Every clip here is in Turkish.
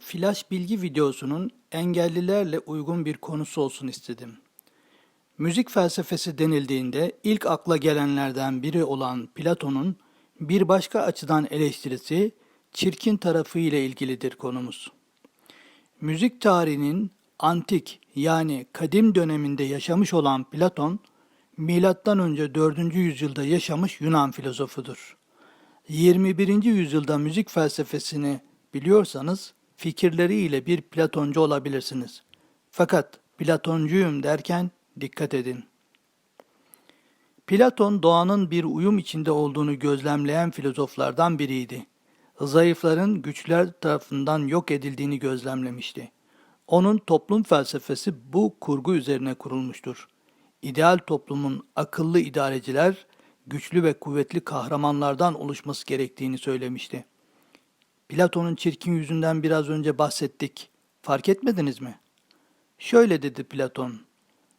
Flash bilgi videosunun engellilerle uygun bir konusu olsun istedim. Müzik felsefesi denildiğinde ilk akla gelenlerden biri olan Platon'un bir başka açıdan eleştirisi çirkin tarafı ile ilgilidir konumuz. Müzik tarihinin antik yani kadim döneminde yaşamış olan Platon, milattan önce 4. yüzyılda yaşamış Yunan filozofudur. 21. yüzyılda müzik felsefesini biliyorsanız fikirleriyle bir Platoncu olabilirsiniz. Fakat Platoncuyum derken dikkat edin. Platon doğanın bir uyum içinde olduğunu gözlemleyen filozoflardan biriydi. Zayıfların güçler tarafından yok edildiğini gözlemlemişti. Onun toplum felsefesi bu kurgu üzerine kurulmuştur. İdeal toplumun akıllı idareciler, güçlü ve kuvvetli kahramanlardan oluşması gerektiğini söylemişti. Platon'un çirkin yüzünden biraz önce bahsettik. Fark etmediniz mi? Şöyle dedi Platon.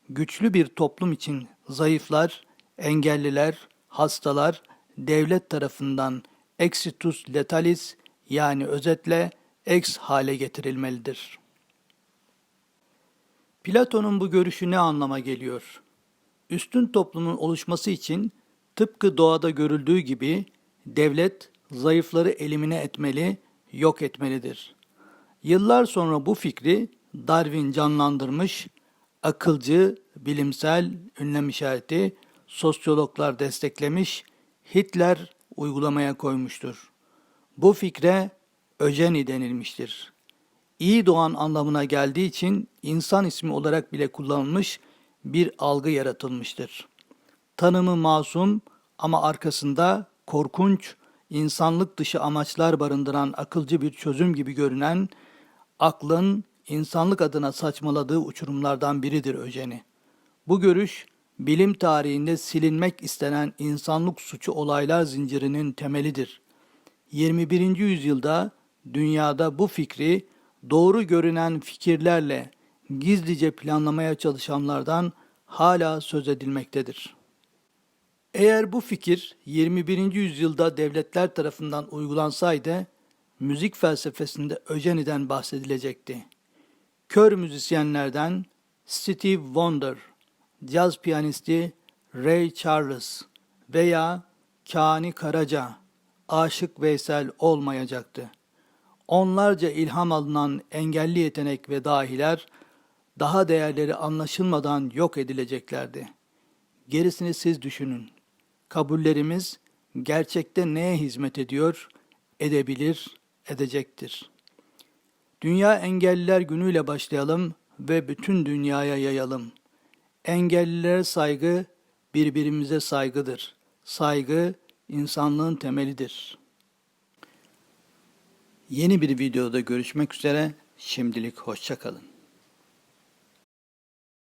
Güçlü bir toplum için zayıflar, engelliler, hastalar devlet tarafından exitus letalis yani özetle ex hale getirilmelidir. Platon'un bu görüşü ne anlama geliyor? Üstün toplumun oluşması için tıpkı doğada görüldüğü gibi devlet zayıfları elimine etmeli, yok etmelidir. Yıllar sonra bu fikri Darwin canlandırmış, akılcı, bilimsel ünlem işareti sosyologlar desteklemiş, Hitler uygulamaya koymuştur. Bu fikre öjeni denilmiştir. İyi doğan anlamına geldiği için insan ismi olarak bile kullanılmış bir algı yaratılmıştır. Tanımı masum ama arkasında korkunç, insanlık dışı amaçlar barındıran akılcı bir çözüm gibi görünen aklın insanlık adına saçmaladığı uçurumlardan biridir öjeni. Bu görüş bilim tarihinde silinmek istenen insanlık suçu olaylar zincirinin temelidir. 21. yüzyılda dünyada bu fikri doğru görünen fikirlerle gizlice planlamaya çalışanlardan hala söz edilmektedir. Eğer bu fikir 21. yüzyılda devletler tarafından uygulansaydı, müzik felsefesinde öjeniden bahsedilecekti. Kör müzisyenlerden Steve Wonder, caz piyanisti Ray Charles veya Kani Karaca, Aşık Veysel olmayacaktı. Onlarca ilham alınan engelli yetenek ve dahiler daha değerleri anlaşılmadan yok edileceklerdi. Gerisini siz düşünün. Kabullerimiz gerçekte neye hizmet ediyor, edebilir, edecektir. Dünya Engelliler Günü'yle başlayalım ve bütün dünyaya yayalım. Engellilere saygı birbirimize saygıdır. Saygı insanlığın temelidir. Yeni bir videoda görüşmek üzere. Şimdilik hoşça kalın.